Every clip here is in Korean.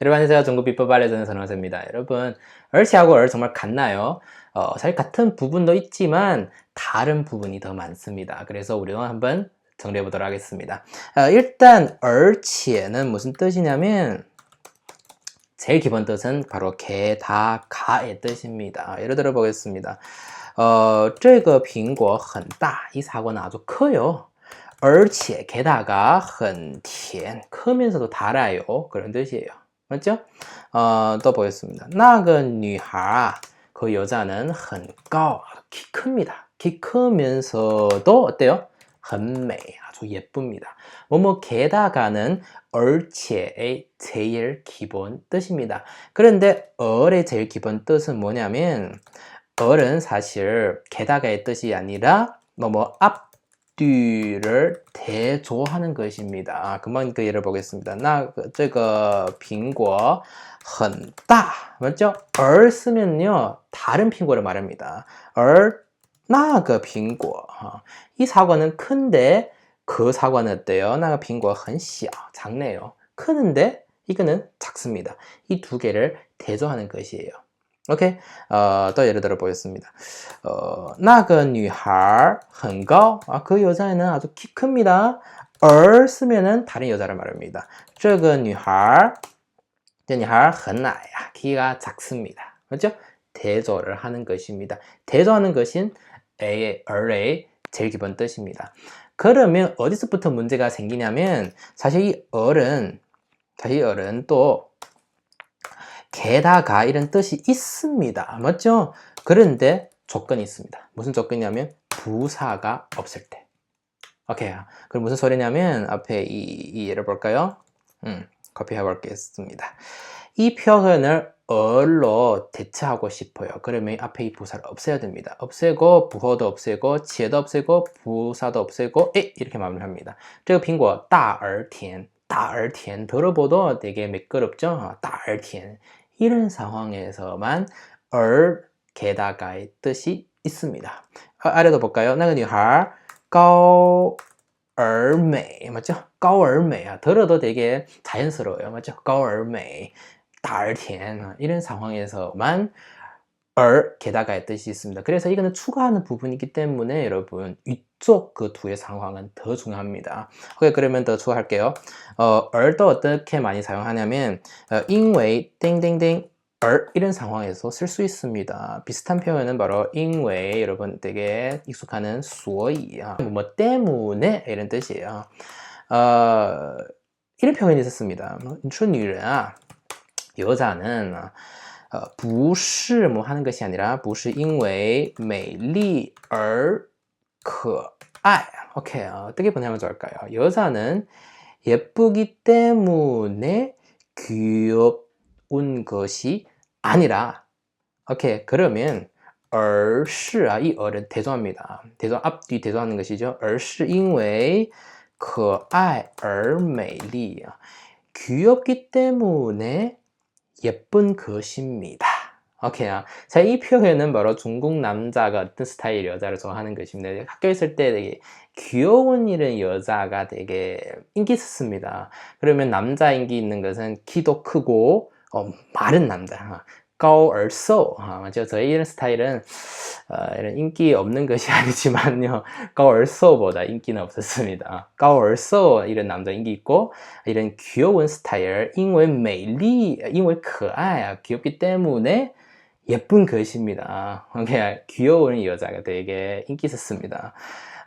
여러분 안녕하세요. 중국 비법 알려주는 선호세입니다. 여러분, 얼치하고 얼 정말 같나요? 어, 사실 같은 부분도 있지만 다른 부분이 더 많습니다. 그래서 우리는 한번 정리해 보도록 하겠습니다. 어, 일단 얼치에는 무슨 뜻이냐면 제일 기본 뜻은 바로 게다가의 뜻입니다. 예를 들어 보겠습니다. 어, 这个苹果很大. 이 사과는 아주 커요. 而且 게다가 很甜. 크면서도 달아요. 그런 뜻이에요. 맞죠? 어, 또 보겠습니다. 那个女孩, 그 여자는 很高, 키 큽니다. 키 크면서도 어때요? 很美, 아주 예쁩니다. 뭐뭐 게다가는 而且의 제일 기본 뜻입니다. 그런데 얼의 제일 기본 뜻은 뭐냐면 얼은 사실 게다가의 뜻이 아니라 뭐뭐 앞 뒤를 대조하는 것입니다. 금방 그 예를 보겠습니다. 나, 这个苹果很大 맞죠? 얼 쓰면요 다른苹果를 말합니다. 얼, 那个苹果 이 사과는 큰데 그 사과는 어때요? 나가 빙과 很小 작네요. 크는데 이거는 작습니다. 이 두 개를 대조하는 것이에요. 오케이? 어, 또 예를 들어 보겠습니다. 어, 那个女孩很高. 아, 그 여자애는 아주 키 큽니다. 얼 쓰면은 다른 여자를 말합니다. 这个女孩,这女孩很矮. 키가 작습니다. 그렇죠? 대조를 하는 것입니다. 대조하는 것인 A의, 얼의 제일 기본 뜻입니다. 그러면 어디서부터 문제가 생기냐면 사실 이 얼은 사실 이 얼은 또 게다가 이런 뜻이 있습니다. 맞죠? 그런데 조건이 있습니다. 무슨 조건이냐면 부사가 없을 때. 오케이. 그럼 무슨 소리냐면 앞에 이, 이 예를 볼까요? 음, 커피해 볼겠습니다. 이 표현을 얼로 대체하고 싶어요. 그러면 앞에 이 부사를 없애야 됩니다. 없애고 부호도 없애고 지혜도 없애고 부사도 없애고 에 이렇게 마무리합니다. 这个苹果大而甜,大而甜 들어보도 되게 매끄럽죠? 大而甜 이런 상황에서만 얼 게다가의 뜻이 있습니다. 아, 아래도 볼까요? 那个女孩高而美 맞죠? 高而美 들어도 되게 자연스러워요. 맞죠? 高而美 달텐 이런 상황에서만 얼 게다가의 뜻이 있습니다. 그래서 이거는 추가하는 부분이기 때문에 여러분 위쪽 그 두의 상황은 더 중요합니다. 오케이 그러면 더 추가할게요. 어, 얼도 어떻게 많이 사용하냐면 어, 因为 땡땡땡 얼 이런 상황에서 쓸 수 있습니다. 비슷한 표현은 바로 因为 여러분 되게 익숙하는 所以 뭐 때문에 이런 뜻이에요. 어, 이런 표현이 있었습니다. 你说女人啊 여자는 어, 不是뭐 하는 것이 아니라 不是因为美丽而可爱. 오케이. 어떻게 보내면 좋을까요? 여자는 예쁘기 때문에 귀여운 것이 아니라 오케이. 그러면 而是啊, 이 얼은 대조합니다. 대조 앞뒤 대조하는 것이죠. 而是因为可爱而美丽. 귀엽기 때문에 예쁜 것입니다. 오케이. 자, 이 표현은 바로 중국 남자가 어떤 스타일 여자를 좋아하는 것입니다. 학교에 있을 때 되게 귀여운 이런 여자가 되게 인기 있었습니다. 그러면 남자 인기 있는 것은 키도 크고 어, 마른 남자. 高而瘦 아, 맞죠? 저희 이런 스타일은 어, 이런 인기 없는 것이 아니지만요. 高而瘦보다 인기는 없었습니다. 高而瘦 이런 남자 인기 있고 이런 귀여운 스타일 因为美丽 因为 可爱 귀엽기 때문에 예쁜 것입니다. 오케이, 귀여운 여자가 되게 인기 있었습니다.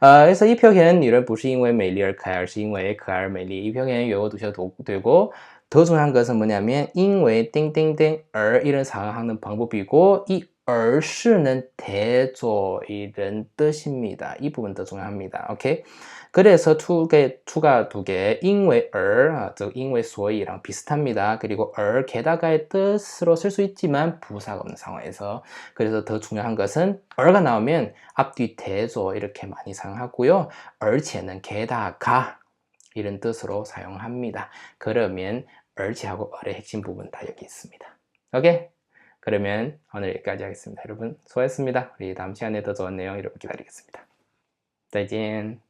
어, 그래서 이 표현 이런 不是因为美丽而可爱而是因为可爱而美丽이 표현 외워두셔도 되고 더 중요한 것은 뭐냐면 因为 땡땡땡 而 이런 상황하는 방법이고 이 而是는 대조 이런 뜻입니다. 이 부분 더 중요합니다. 오케이? 그래서 두 개, 추가 두 개, 因为而, 즉 因为所以랑 비슷합니다. 그리고 而 게다가의 뜻으로 쓸 수 있지만 부사가 없는 상황에서 그래서 더 중요한 것은 而가 나오면 앞뒤 대조 이렇게 많이 사용하고요. 而且는 게다가 이런 뜻으로 사용합니다. 그러면 얼지하고 얼의 핵심 부분 다 여기 있습니다. 오케이? 그러면 오늘 여기까지 하겠습니다. 여러분 수고하셨습니다. 우리 다음 시간에 더 좋은 내용 여러분 기다리겠습니다. 再见.